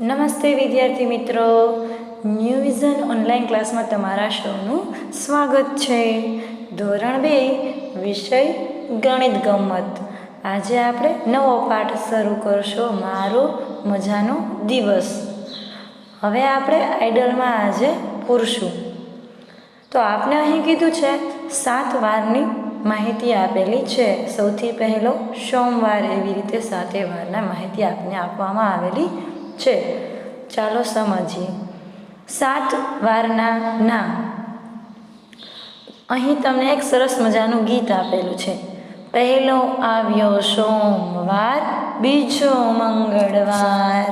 નમસ્તે વિદ્યાર્થી મિત્રો. ન્યૂ વિઝન ઓનલાઈન ક્લાસમાં તમારા સૌનું સ્વાગત છે. ધોરણ બે, વિષય ગણિત ગમત. આજે આપણે નવો પાઠ શરૂ કરશો, મારો મજાનો દિવસ. હવે આપણે આઈડલમાં આજે પૂરશું. તો આપને અહીં કીધું છે, સાત વારની માહિતી આપેલી છે. સૌથી પહેલો સોમવાર એવી રીતે સાતે વારના માહિતી આપને આપવામાં આવેલી છે. ચાલો સમજીએ. સાત વારના ના. અહીં તમને એક સરસ મજાનું ગીત આપેલું છે. પહેલો આવ્યો સોમવાર, બીજો મંગળવાર,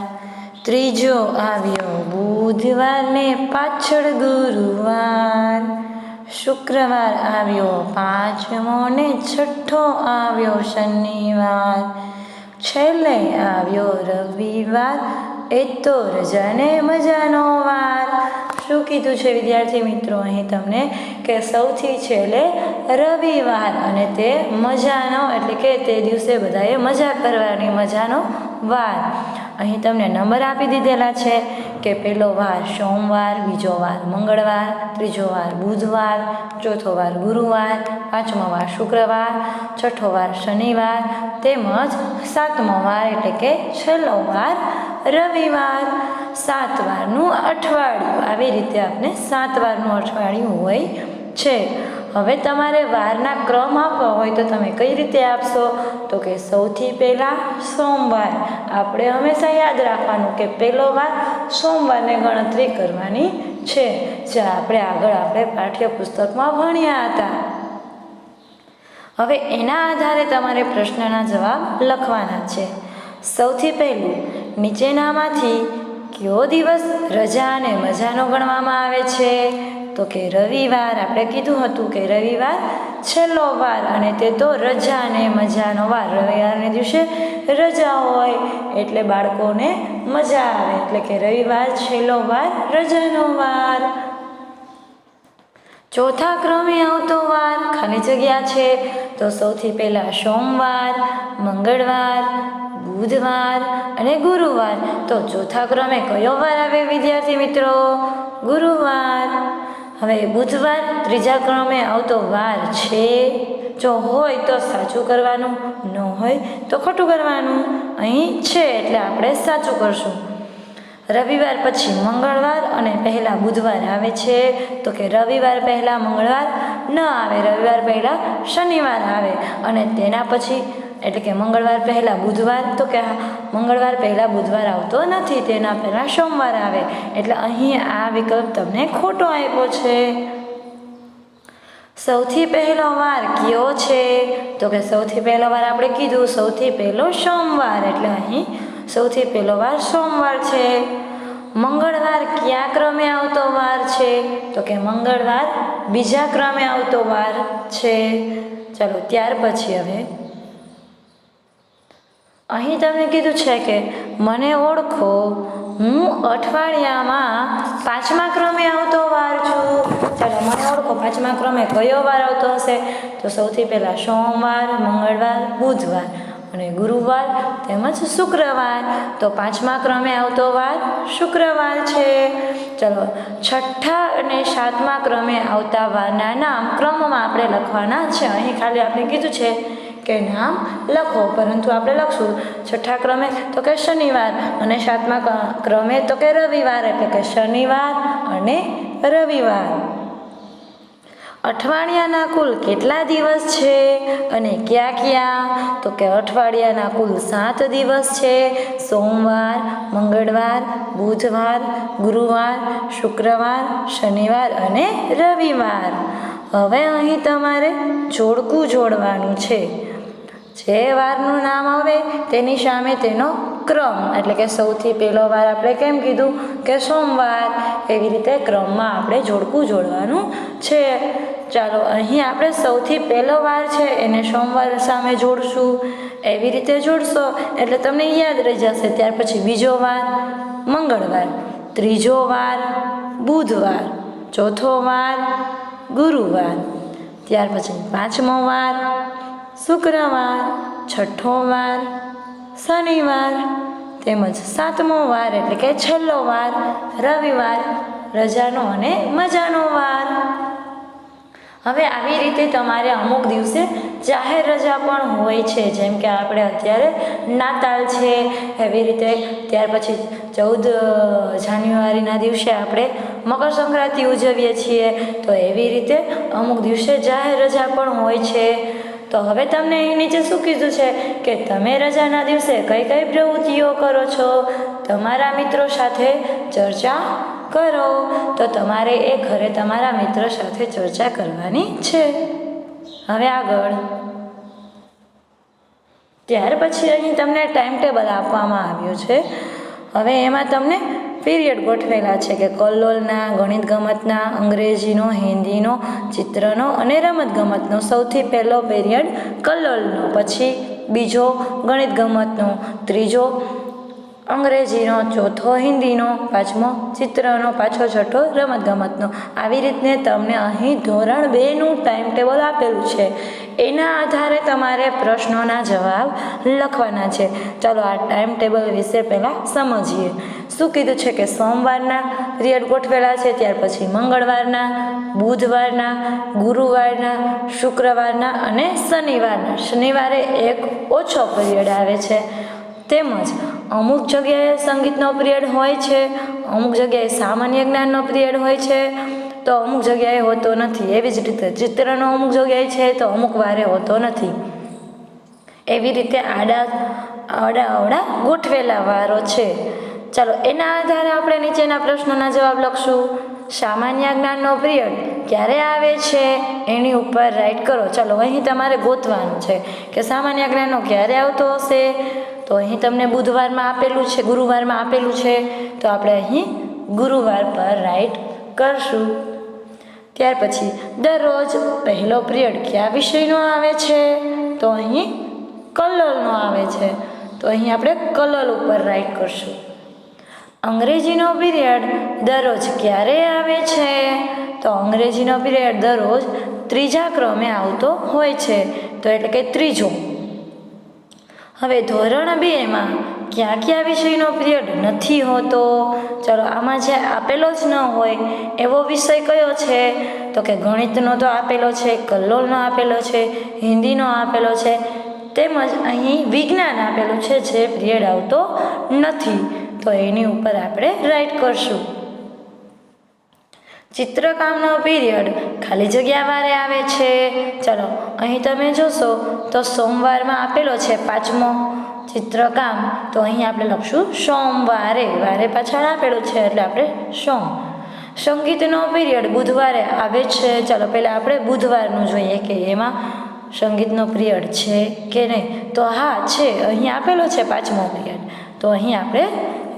ત્રીજો આવ્યો બુધવાર ને પાછળ ગુરુવાર. શુક્રવાર આવ્યો પાંચમો ને છઠ્ઠો આવ્યો શનિવાર. છેલ્લે આવ્યો રવિવાર એ તો રજાને મજાનો વાર. શું કીધું છે વિદ્યાર્થી મિત્રો? અહીં તમને કે સૌથી છેલ્લે રવિવાર અને તે મજાનો, એટલે કે તે દિવસે બધાએ મજા કરવાની, મજાનો વાર. અહીં તમને નંબર આપી દીધેલા છે કે પહેલો વાર સોમવાર, બીજો વાર મંગળવાર, ત્રીજો વાર બુધવાર, ચોથો વાર ગુરુવાર, પાંચમો વાર શુક્રવાર, છઠ્ઠો વાર શનિવાર, તેમજ સાતમો વાર એટલે કે છેલ્લો વાર રવિવાર સાત વારનું અઠવાડિયું. આવી રીતે આપણે સાત વારનું અઠવાડિયું હોય છે. હવે તમારે વારના ક્રમ આપવા હોય તો તમે કઈ રીતે આપશો? તો કે સૌથી પહેલાં સોમવાર. આપણે હંમેશા યાદ રાખવાનું કે પહેલો વાર સોમવારને ગણતરી કરવાની છે. જે આપણે આગળ આપણે પાઠ્યપુસ્તકમાં ભણ્યા હતા. હવે એના આધારે તમારે પ્રશ્નના જવાબ લખવાના છે. સૌથી પહેલું નીચેનામાંથી કયો દિવસ રજા અને મજાનો ગણવામાં આવે છે? તો કે રવિવાર, આપણે કીધું હતું કે રવિવાર છેલ્લો વાર અને તે તો રજા અને મજાનો વાર. રવિવારને દિવસે રજા હોય એટલે બાળકોને મજા આવે, એટલે કે રવિવાર છેલ્લો વાર, રજાનો વાર. ચોથા ક્રમે આવતો વાર ખાલી જગ્યા છે. તો સૌથી પહેલાં સોમવાર, મંગળવાર બુધવાર અને ગુરુવાર. તો ચોથા ક્રમે કયો વાર આવે વિદ્યાર્થી મિત્રો? ગુરુવાર. હવે બુધવાર ત્રીજા ક્રમે આવતો વાર છે. જો હોય તો સાચું કરવાનું, ન હોય તો ખોટું કરવાનું. અહીં છે એટલે આપણે સાચું કરશું. રવિવાર પછી મંગળવાર અને પહેલાં બુધવાર આવે છે. તો કે રવિવાર પહેલાં મંગળવાર ન આવે. રવિવાર પહેલાં શનિવાર આવે. અને તેના પછી એટલે કે મંગળવાર પહેલાં બુધવાર, તો કે મંગળવાર પહેલાં બુધવાર આવતો નથી, તેના પહેલાં સોમવાર આવે. એટલે અહીં આ વિકલ્પ તમને ખોટો આપ્યો છે. સૌથી પહેલો વાર કયો છે? તો કે સૌથી પહેલો વાર આપણે કીધું, સૌથી પહેલો સોમવાર. એટલે અહીં સૌથી પહેલો વાર સોમવાર છે. મંગળવાર કયા ક્રમે આવતો વાર છે? તો કે મંગળવાર બીજા ક્રમે આવતો વાર છે. ચાલો, ત્યાર પછી હવે અહીં તમને કીધું છે કે મને ઓળખો. હું અઠવાડિયામાં પાંચમા ક્રમે આવતો વાર છું. ચાલો, મને ઓળખો, પાંચમા ક્રમે કયો વાર આવતો હશે? તો સૌથી પહેલાં સોમવાર, મંગળવાર, બુધવાર અને ગુરુવાર તેમજ શુક્રવાર. તો પાંચમા ક્રમે આવતો વાર શુક્રવાર છે. ચલો, છઠ્ઠા અને સાતમા ક્રમે આવતા વારના નામ ક્રમમાં આપણે લખવાના છે. અહીં ખાલી આપણે કીધું છે કે નામ લખો. પરંતુ આપણે લખશું. છઠ્ઠા ક્રમે તો કે શનિવાર અને સાતમા ક્રમે તો કે રવિવાર. એટલે કે શનિવાર અને રવિવાર. અઠવાડિયાના કુલ કેટલા દિવસ છે? અને ક્યાં ક્યાં? તો કે અઠવાડિયાના કુલ સાત દિવસ છે. સોમવાર, મંગળવાર, બુધવાર, ગુરુવાર, શુક્રવાર, શનિવાર અને રવિવાર. હવે અહીં તમારે જોડકું જોડવાનું છે. જે વારનું નામ આવે તેની સામે તેનો ક્રમ. એટલે કે સૌથી પહેલો વાર આપણે કેમ કીધું કે સોમવાર? એવી રીતે ક્રમમાં આપણે જોડકું જોડવાનું છે. ચાલો, અહીં આપણે સૌથી પહેલો વાર છે, એને સોમવાર સામે જોડશું. એવી રીતે જોડશો, એટલે તમને યાદ રહી જશે. ત્યાર પછી બીજો વાર, મંગળવાર, ત્રીજો વાર, બુધવાર, ચોથો વાર, ગુરુવાર. ત્યાર પછી પાંચમો વાર શુક્રવાર, છઠ્ઠો વાર, શનિવાર, તેમજ સાતમો વાર એટલે કે છેલ્લો વાર, રવિવાર, રજાનો અને મજાનો વાર. હવે આવી રીતે તમારે અમુક દિવસે જાહેર રજા પણ હોય છે, જેમ કે આપણે અત્યારે નાતાલ છે, એવી રીતે ત્યાર પછી ચૌદ જાન્યુઆરીના દિવસે આપણે મકર સંક્રાંતિ ઉજવીએ છીએ, તો એવી રીતે અમુક દિવસે જાહેર રજા પણ હોય છે. તો હવે તમને અહીં નીચે શું કીધું છે કે તમે રજાના દિવસે કઈ કઈ પ્રવૃત્તિઓ કરો છો? તમારા મિત્રો સાથે ચર્ચા કરો. તો તમારે એ ઘરે તમારા મિત્ર સાથે ચર્ચા કરવાની છે. હવે આગળ. ત્યાર પછી અહીં તમને ટાઈમ ટેબલ આપવામાં આવ્યું છે. હવે એમાં તમને પીરિયડ ગોઠવેલા છે કે કલ્લોલના ગણિત ગમતના અંગ્રેજીનો, હિન્દીનો, ચિત્રનો અને રમત ગમતનો સૌથી પહેલો પીરિયડ કલ્લોલનો પછી બીજો ગણિત ગમતનો ત્રીજો અંગ્રેજીનો, ચોથો હિન્દીનો, પાંચમો ચિત્રનો, પાછો છઠ્ઠો રમતગમતનો. આવી રીતને તમને અહીં ધોરણ બેનું ટાઈમ ટેબલ આપેલું છે. એના આધારે તમારે પ્રશ્નોના જવાબ લખવાના છે. ચાલો આ ટાઈમ ટેબલ વિશે પહેલાં સમજીએ. શું કીધું છે કે સોમવારના પિરિયડ ગોઠવેલા છે, ત્યાર પછી મંગળવારના, બુધવારના, ગુરુવારના, શુક્રવારના અને શનિવારના. શનિવારે એક ઓછો પિરિયડ આવે છે. તેમજ અમુક જગ્યાએ સંગીતનો પિરિયડ હોય છે, અમુક જગ્યાએ સામાન્ય જ્ઞાનનો પિરિયડ હોય છે તો અમુક જગ્યાએ હોતો નથી. એવી જ રીતે ચિત્રનો અમુક જગ્યાએ છે તો અમુક વારે હોતો નથી. એવી રીતે આડા આડા અવડા ગોઠવેલા વારો છે. ચાલો, એના આધારે આપણે નીચેના પ્રશ્નોના જવાબ લખશું. સામાન્ય જ્ઞાનનો પિરિયડ ક્યારે આવે છે? એની ઉપર રાઈટ કરો. ચાલો, અહીં તમારે ગોતવાનું છે કે સામાન્ય જ્ઞાનનો ક્યારે આવતો હશે? તો અહીં તમને બુધવારમાં આપેલું છે, ગુરુવારમાં આપેલું છે. તો આપણે અહીં ગુરુવાર પર રાઈટ કરશું. ત્યાર પછી દરરોજ પહેલો પિરિયડ કયા વિષયનો આવે છે? તો અહીં કલરનો આવે છે. તો અહીં આપણે કલર ઉપર રાઈટ કરશું. અંગ્રેજીનો પિરિયડ દરરોજ ક્યારે આવે છે? તો અંગ્રેજીનો પિરિયડ દરરોજ ત્રીજા ક્રમે આવતો હોય છે. તો એટલે કે ત્રીજો. હવે ધોરણ બેમાં કયા કયા વિષયનો પિરિયડ નથી હોતો. ચાલો, આમાં જે આપેલો જ ન હોય, એવો વિષય કયો છે? તો કે ગણિતનો તો આપેલો છે, કલ્લોલનો આપેલો છે, હિન્દીનો આપેલો છે, તેમજ અહીં વિજ્ઞાન આપેલું છે, જે પીરિયડ આવતો નથી. તો એની ઉપર આપણે રાઈટ કરશું. ચિત્રકામનો પીરિયડ ખાલી જગ્યા વારે આવે છે. ચલો, અહીં તમે જોશો તો સોમવારમાં આપેલો છે, પાંચમો. ચિત્રકામ. તો અહીં આપણે લખશું, સોમવારે. વારે પાછળ આપેલું છે એટલે આપણે સોમ. સંગીતનો પીરિયડ બુધવારે આવે છે. ચાલો પહેલાં આપણે બુધવારનું જોઈએ કે એમાં સંગીતનો પિરિયડ છે કે નહીં. તો હા, છે. અહીં આપેલો છે પાંચમો પિરિયડ. તો અહીં આપણે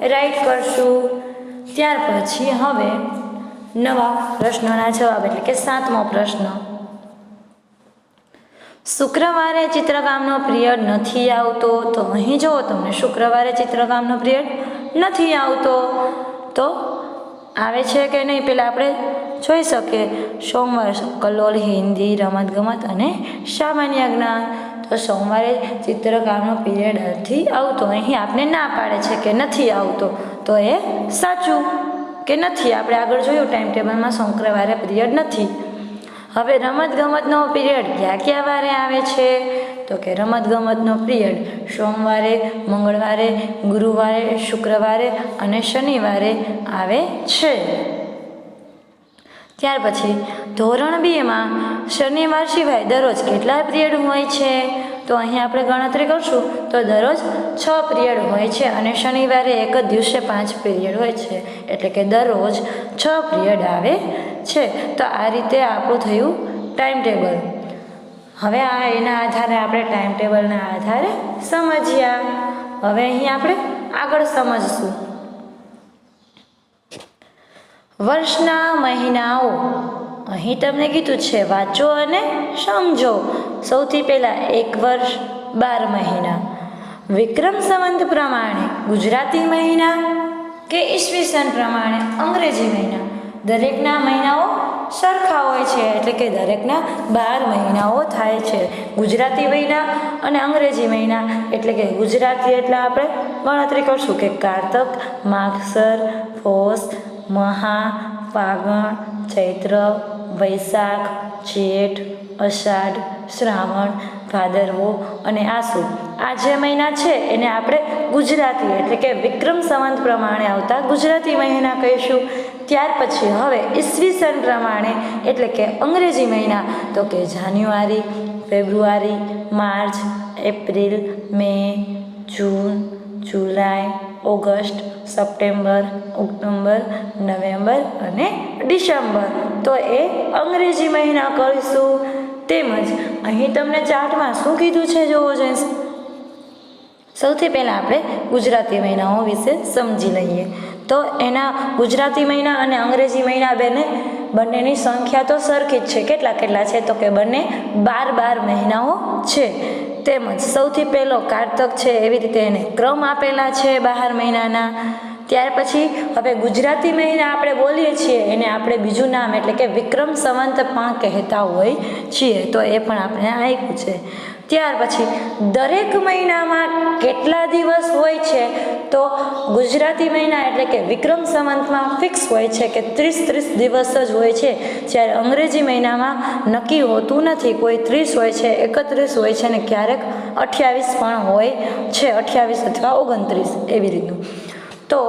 રાઈટ કરશું. ત્યાર પછી હવે નવા પ્રશ્નોના જવાબ એટલે કે સાતમો પ્રશ્ન. શુક્રવારે ચિત્રકામનો પિરિયડ નથી આવતો, તો અહીં જુઓ તમને શુક્રવારે ચિત્રકામનો પિરિયડ નથી આવતો. તો આવે છે કે નહીં પહેલાં આપણે જોઈ શકીએ. સોમવાર કલોલ, હિન્દી રમતગમત અને સામાન્ય જ્ઞાન. તો સોમવારે ચિત્રકામનો પિરિયડ નથી આવતો. અહીં આપણે ના પાડે છે કે નથી આવતો. તો એ સાચું કે નથી? આપણે આગળ જોયું ટાઈમ ટેબલમાં શુક્રવારે પિરિયડ નથી. હવે રમતગમતનો પિરિયડ ક્યાં ક્યાં વારે આવે છે? તો કે રમતગમતનો પિરિયડ સોમવારે, મંગળવારે, ગુરુવારે, શુક્રવારે અને શનિવારે આવે છે. ત્યાર પછી ધોરણ બેમાં શનિવાર સિવાય દરરોજ કેટલા પિરિયડ હોય છે? તો અહીં આપણે ગણતરી કરશું તો દરરોજ છ પિરિયડ હોય છે અને શનિવારે એક જ દિવસે પાંચ પિરિયડ હોય છે. એટલે કે દરરોજ છ પિરિયડ આવે છે, તો આ રીતે આપણું થયું ટાઈમ ટેબલ હવે આ એના આધારે આપણે ટાઈમ ટેબલના આધારે સમજ્યા. હવે અહીં આપણે આગળ સમજશું. વર્ષના મહિનાઓ. અહીં તમને કીધું છે, વાંચો અને સમજો. સૌથી પહેલાં એક વર્ષ, બાર મહિના. વિક્રમ સંવંત પ્રમાણે ગુજરાતી મહિના કે ઈસવીસન પ્રમાણે અંગ્રેજી મહિના? દરેકના મહિનાઓ સરખા હોય છે. એટલે કે દરેકના બાર મહિનાઓ થાય છે. ગુજરાતી મહિના અને અંગ્રેજી મહિના. એટલે કે ગુજરાતી એટલે આપણે ગણતરી કરશું કે કારતક, માગસર, પોષ, મહા, ફાગણ, ચૈત્ર, વૈશાખ, જેઠ, અષાઢ, શ્રાવણ ભાદરવો અને આસુ. આ જે મહિના છે એને આપણે ગુજરાતી એટલે કે વિક્રમ સંવંત પ્રમાણે આવતા ગુજરાતી મહિના કહીશું. ત્યાર પછી હવે ઈસવીસન પ્રમાણે એટલે કે અંગ્રેજી મહિના. તો કે જાન્યુઆરી, ફેબ્રુઆરી, માર્ચ, એપ્રિલ, મે, જૂન, જુલાઈ, ઓગસ્ટ, સપ્ટેમ્બર ઓક્ટોબર નવેમ્બર અને ડિસેમ્બર. તો એ અંગ્રેજી મહિના કરીશું તેમજ અહીં તમને ચાર્ટમાં શું કીધું છે જોવો જોઈશ સૌથી પહેલાં આપણે ગુજરાતી મહિનાઓ વિશે સમજી લઈએ. તો એના ગુજરાતી મહિના અને અંગ્રેજી મહિના બેને બંનેની સંખ્યા તો સરખી જ છે. કેટલા કેટલા છે? તો કે બંને બાર બાર મહિનાઓ છે. તેમજ સૌથી પહેલો કારતક છે, એવી રીતે એને ક્રમ આપેલા છે બાર મહિનાના. ત્યાર પછી હવે ગુજરાતી મહિના આપણે બોલીએ છીએ, એને આપણે બીજું નામ એટલે કે વિક્રમ સંવંત પણ કહેતા હોય છીએ, તો એ પણ આપણે આપ્યું છે. ત્યાર પછી દરેક મહિનામાં કેટલા દિવસ હોય છે? તો ગુજરાતી મહિના એટલે કે વિક્રમ સંવંતમાં ફિક્સ હોય છે કે ત્રીસ ત્રીસ દિવસ જ હોય છે. જ્યારે અંગ્રેજી મહિનામાં નક્કી હોતું નથી, કોઈ ત્રીસ હોય છે, એકત્રીસ હોય છે ને ક્યારેક અઠ્યાવીસ પણ હોય છે, અઠ્યાવીસ અથવા ઓગણત્રીસ, એવી રીતનું. તો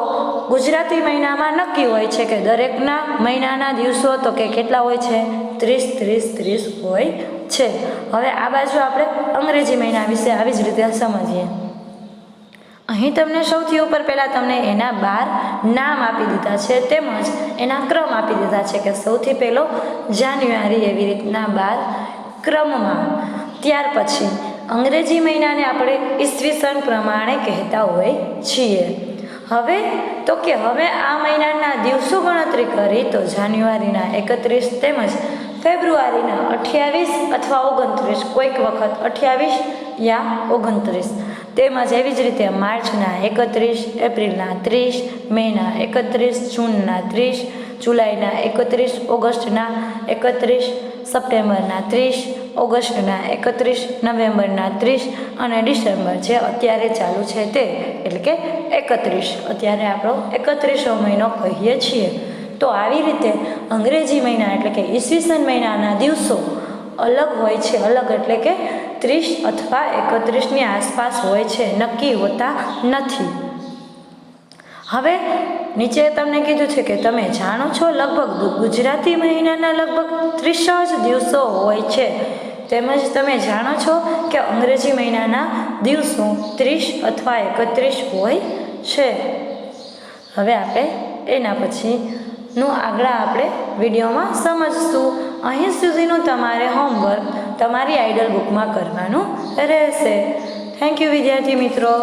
ગુજરાતી મહિનામાં નક્કી હોય છે કે દરેકના મહિનાના દિવસો તો કે કેટલા હોય છે? ત્રીસ ત્રીસ ત્રીસ હોય છે. હવે આ બાજુ આપણે અંગ્રેજી મહિના વિશે આવી જ રીતે સમજીએ. અહીં તમને સૌથી ઉપર પહેલાં તમને એના બાર નામ આપી દીધા છે, તેમજ એના ક્રમ આપી દીધા છે કે સૌથી પહેલો જાન્યુઆરી એવી રીતના બાર ક્રમમાં. ત્યાર પછી અંગ્રેજી મહિનાને આપણે ઈસવીસન પ્રમાણે કહેતા હોય છીએ. હવે તો કે હવે આ મહિનાના દિવસો ગણતરી કરી તો જાન્યુઆરીના એકત્રીસ તેમજ ફેબ્રુઆરીના અઠ્યાવીસ અથવા ઓગણત્રીસ, કોઈક વખત અઠ્યાવીસ યા ઓગણત્રીસ. તેમજ એવી જ રીતે માર્ચના એકત્રીસ, એપ્રિલના ત્રીસ, મેના એકત્રીસ, જૂનના ત્રીસ, જુલાઈના એકત્રીસ, ઓગસ્ટના એકત્રીસ, સપ્ટેમ્બરના ત્રીસ ઓગસ્ટના એકત્રીસ, નવેમ્બરના ત્રીસ અને ડિસેમ્બર જે અત્યારે ચાલુ છે તે, એટલે કે એકત્રીસ. અત્યારે આપણો એકત્રીસો મહિનો કહીએ છીએ. તો આવી રીતે અંગ્રેજી મહિના એટલે કે ઈસવીસન મહિનાના દિવસો અલગ હોય છે. અલગ એટલે કે ત્રીસ અથવા એકત્રીસની આસપાસ હોય છે. નક્કી હોતા નથી. હવે નીચે તમને કીધું છે કે તમે જાણો છો લગભગ ગુજરાતી મહિનાના લગભગ ત્રીસ જ દિવસો હોય છે. તેમજ તમે જાણો છો કે અંગ્રેજી મહિનાના દિવસો ત્રીસ અથવા એકત્રીસ હોય છે. હવે આપણે એના પછીનું આગળ આપણે વિડીયોમાં સમજશું. અહીં સુધીનું તમારે હોમવર્ક તમારી આઈડલ બુકમાં કરવાનું રહેશે. થેન્ક યુ વિદ્યાર્થી મિત્રો.